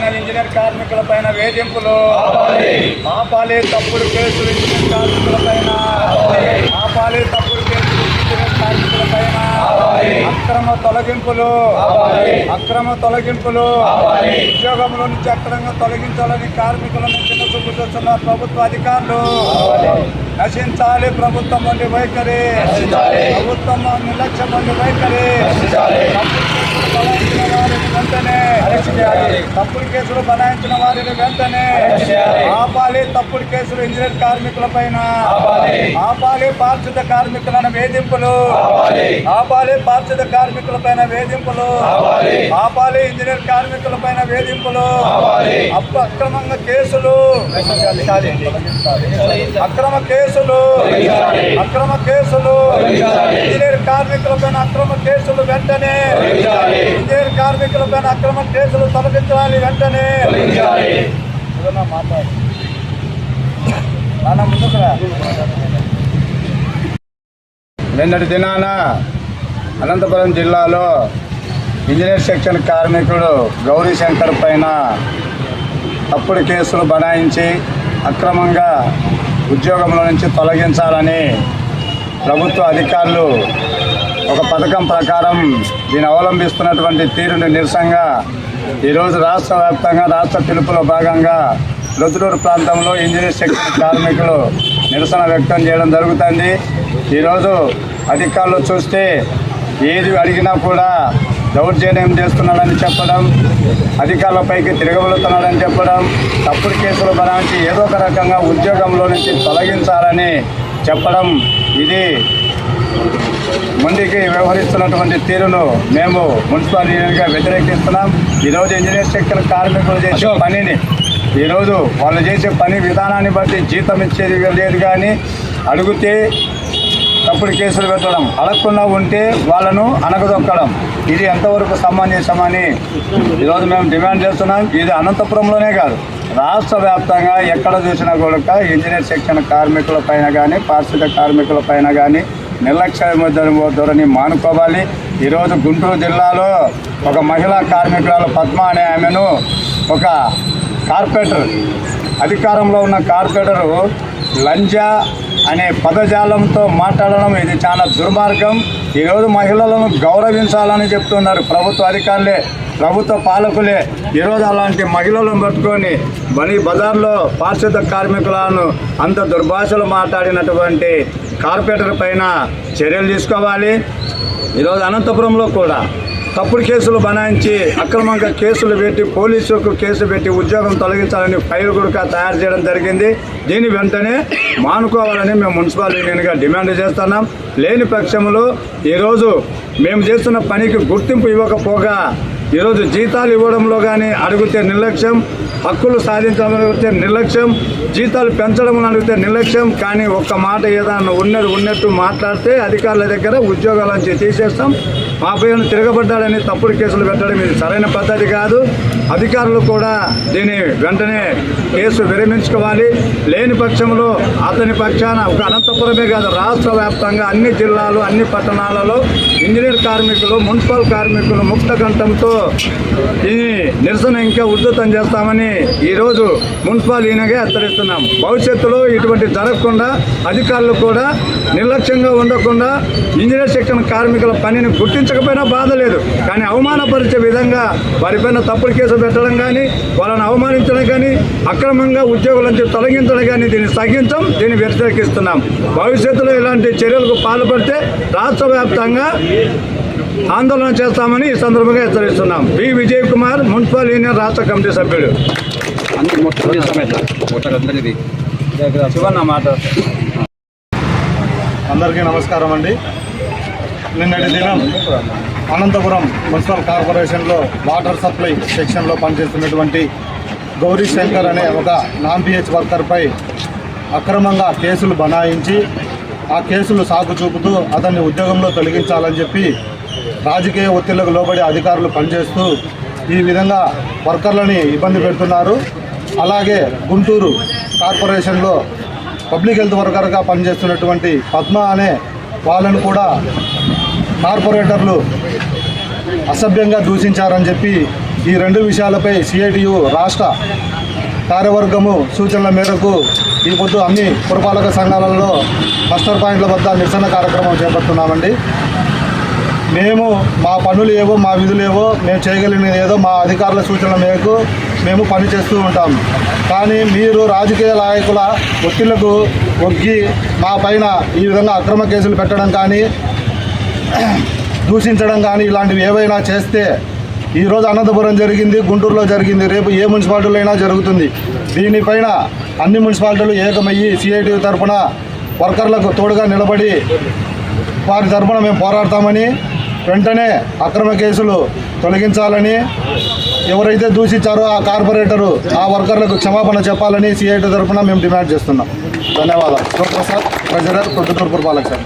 పైన ఇంజనీర్ కార్మికుల పైన వేధింపులు. ఆపాలి తప్పుడు కేసులు ఇంజనీర్ కార్మికుల పైన ఆపాలి తప్పుడు కేసులు ఇంజనీర్ కార్మికుల పైన అక్రమ తొలగింపులు. అక్రమ తొలగింపులు. ఉద్యోగంలో నుంచి అక్రమంగా తొలగించాలని కార్మికులను చిన్న చూపు చూస్తున్న ప్రభుత్వ అధికారులు. నశించాలి ప్రభుత్వం వంటి వైఖరి. ప్రభుత్వం నిర్లక్ష్యం నుండి వైఖరి. తప్పుడు కేసులు బనాయించిన వారిని వెంటనే ఆపాలి. తప్పుడు కేసులు ఇంజనీర్ కార్మికుల పైన ఆపాలి. పారిశుద్ధ కార్మికులను వేధింపులు ఆపాలి. పారిశుద్ధ కార్మికుల పైన వేధింపులు ఆపాలి. ఇంజనీర్ కార్మికుల పైన వేధింపులు అక్రమంగా కేసులు అక్రమ కేసులు అక్రమ కేసులు ఇంజనీర్ కార్మికుల పైన అక్రమ కేసులు వెంటనే ఇంజనీర్ కార్మికుల పైన అక్రమ కేసులు తొలగించాలి వెంటనే. ఏదన్నా మాట్లాడు. నాన్న ముందుకు రా. నిన్నటి దినాన అనంతపురం జిల్లాలో ఇంజనీర్ సెక్షన్ కార్మికుడు గౌరీ శంకర్ పైన తప్పుడు కేసులు బనాయించి అక్రమంగా ఉద్యోగంలో నుంచి తొలగించాలని ప్రభుత్వ అధికారులు ఒక పథకం ప్రకారం దీన్ని అవలంబిస్తున్నటువంటి తీరుని నిరసనగా ఈరోజు రాష్ట్ర వ్యాప్తంగా రాష్ట్ర పిలుపులో భాగంగా రుద్రూరు ప్రాంతంలో ఇంజనీర్ సెక్టర్ కార్మికులు నిరసన వ్యక్తం చేయడం జరుగుతుంది. ఈరోజు అధికారులు చూస్తే ఏది అడిగినా కూడా దౌర్జన్యం చేస్తున్నాడని చెప్పడం అధికారులపైకి తిరగబడుతున్నాడని చెప్పడం తప్పుడు కేసులు బనాయించి ఏదో ఒక రకంగా ఉద్యోగంలో నుంచి తొలగించాలని చెప్పడం ఇది ముందుకి వ్యవహరిస్తున్నటువంటి తీరును మేము మున్సిపల్ యూనియన్గా వ్యతిరేకిస్తున్నాం. ఈరోజు ఇంజనీర్ సెక్టర్ కార్మికులు చేసే పనిని ఈరోజు వాళ్ళు చేసే పని విధానాన్ని బట్టి జీతం ఇచ్చేది లేదు కానీ అడిగితే తప్పుడు కేసులు పెట్టడం అడగకుండా ఉంటే వాళ్ళను అనగదొక్కడం ఇది ఎంతవరకు సమంజసమని ఈరోజు మేము డిమాండ్ చేస్తున్నాం. ఇది అనంతపురంలోనే కాదు రాష్ట్ర వ్యాప్తంగా ఎక్కడ చూసినా కూడా ఇంజనీర్ సెక్షన్ కార్మికుల పైన కానీ పారిశుద్ధ కార్మికుల పైన కానీ నిర్లక్ష్య ధోరణి మానుకోవాలి. ఈరోజు గుంటూరు జిల్లాలో ఒక మహిళా కార్మికురాలు పద్మ అనే ఆమెను ఒక కార్పొరేటర్ అధికారంలో ఉన్న కార్పొరేటరు లంజా అనే పదజాలంతో మాట్లాడడం ఇది చాలా దుర్మార్గం. ఈరోజు మహిళలను గౌరవించాలని చెప్తున్నారు ప్రభుత్వ అధికారులే ప్రభుత్వ పాలకులే. ఈరోజు అలాంటి మహిళలను పట్టుకొని బని బజార్లో పారిశుద్ధ కార్మికులను అంత దుర్భాషలు మాట్లాడినటువంటి కార్పొరేటర్ పైన చర్యలు తీసుకోవాలి. ఈరోజు అనంతపురంలో కూడా తప్పుడు కేసులు బనాయించి అక్రమంగా కేసులు పెట్టి పోలీసులకు కేసు పెట్టి ఉద్యోగం తొలగించాలని ఫైల్ కూడా తయారు చేయడం జరిగింది. దీని వెంటనే మానుకోవాలని మేము మున్సిపల్ యూనియన్గా డిమాండ్ చేస్తున్నాం. లేని పక్షంలో ఈరోజు మేము చేస్తున్న పనికి గుర్తింపు ఇవ్వకపోగా ఈరోజు జీతాలు ఇవ్వడంలో కానీ అడిగితే నిర్లక్ష్యం హక్కులు సాధించడం అడిగితే నిర్లక్ష్యం జీతాలు పెంచడం అడిగితే నిర్లక్ష్యం కానీ ఒక్క మాట ఏదైనా ఉన్నది ఉన్నట్టు మాట్లాడితే అధికారుల దగ్గర ఉద్యోగాల నుంచి తీసేస్తాం. మా పైన తిరగబడ్డాడని తప్పుడు కేసులు పెట్టడం ఇది సరైన పద్ధతి కాదు. అధికారులు కూడా దీన్ని వెంటనే కేసు విరమించుకోవాలి. లేని పక్షంలో అతని పక్షాన ఒక అనంతపురమే కాదు రాష్ట్ర వ్యాప్తంగా అన్ని జిల్లాలు అన్ని పట్టణాలలో ఇంజనీర్ కార్మికులు మున్సిపల్ కార్మికులు ముక్త కంఠంతో ఈ నిరసన ఇంకా ఉధృతం చేస్తామని ఈరోజు మున్సిపల్ ఈయనగా హెచ్చరిస్తున్నాం. భవిష్యత్తులో ఇటువంటి జరగకుండా అధికారులు కూడా నిర్లక్ష్యంగా ఉండకుండా ఇంజనీర్ శిక్షణ కార్మికుల పనిని గుర్తించకపోయినా బాధ లేదు. కానీ అవమానపరిచే విధంగా వారిపైన తప్పుడు కేసు పెట్టడం కానీ వాళ్ళని అవమానించడం కానీ అక్రమంగా ఉద్యోగుల నుంచి తొలగించడం కానీ దీన్ని సహించం దీన్ని వ్యతిరేకిస్తున్నాం. భవిష్యత్తులో ఇలాంటి చర్యలకు పాల్పడితే రాష్ట్ర వ్యాప్తంగా ఆందోళన చేస్తామని ఈ సందర్భంగా హెచ్చరిస్తున్నాం. B Vijay Kumar municipal union రాష్ట్ర కమిటీ సభ్యుడు. అందరికీ నమస్కారం అండి. నిన్నటి దినం అనంతపురం మున్సిపల్ కార్పొరేషన్లో వాటర్ సప్లై సెక్షన్లో పనిచేస్తున్నటువంటి గౌరీ శంకర్ అనే ఒక నాన్ పిహెచ్ వర్కర్పై అక్రమంగా కేసులు బనాయించి ఆ కేసులు సాగు చూపుతూ అతన్ని ఉద్యోగంలో తొలగించాలని చెప్పి రాజకీయ ఒత్తిళ్ళకు లోబడి అధికారులు పనిచేస్తూ ఈ విధంగా వర్కర్లని ఇబ్బంది పెడుతున్నారు. అలాగే గుంటూరు కార్పొరేషన్లో పబ్లిక్ హెల్త్ వర్కర్గా పనిచేస్తున్నటువంటి పద్మ అనే వాళ్ళను కూడా కార్పొరేటర్లు అసభ్యంగా దూషించారని చెప్పి ఈ రెండు విషయాలపై సిఐటియు రాష్ట్ర కార్యవర్గము సూచనల మేరకు ఈ పొద్దు అన్ని పురపాలక సంఘాలలో మస్టర్ పాయింట్ల వద్ద నిరసన కార్యక్రమం చేపడుతున్నామండి. మేము మా పనులు ఏవో మా విధులు ఏవో మేము చేయగలిగినది ఏదో మా అధికారుల సూచనల మేరకు మేము పని చేస్తూ ఉంటాం. కానీ మీరు రాజకీయ నాయకుల ఒత్తిళ్ళకు ఒగ్గి మా పైన ఈ విధంగా అక్రమ కేసులు పెట్టడం కానీ దూషించడం కానీ ఇలాంటివి ఏవైనా చేస్తే ఈరోజు అనంతపురం జరిగింది గుంటూరులో జరిగింది రేపు ఏ మున్సిపాలిటీలో అయినా జరుగుతుంది. దీనిపైన అన్ని మున్సిపాలిటీలు ఏకమయ్యి సిఐటి తరఫున వర్కర్లకు తోడుగా నిలబడి వారి తరఫున మేము పోరాడతామని వెంటనే అక్రమ కేసులు తొలగించాలని ఎవరైతే దూషించారో ఆ కార్పొరేటరు ఆ వర్కర్లకు క్షమాపణ చెప్పాలని సిఐటి తరఫున మేము డిమాండ్ చేస్తున్నాం. ధన్యవాదాలు. శివప్రసాద్ ట్రెజరర్ ప్రొద్దుటూరు పురపాలక సార్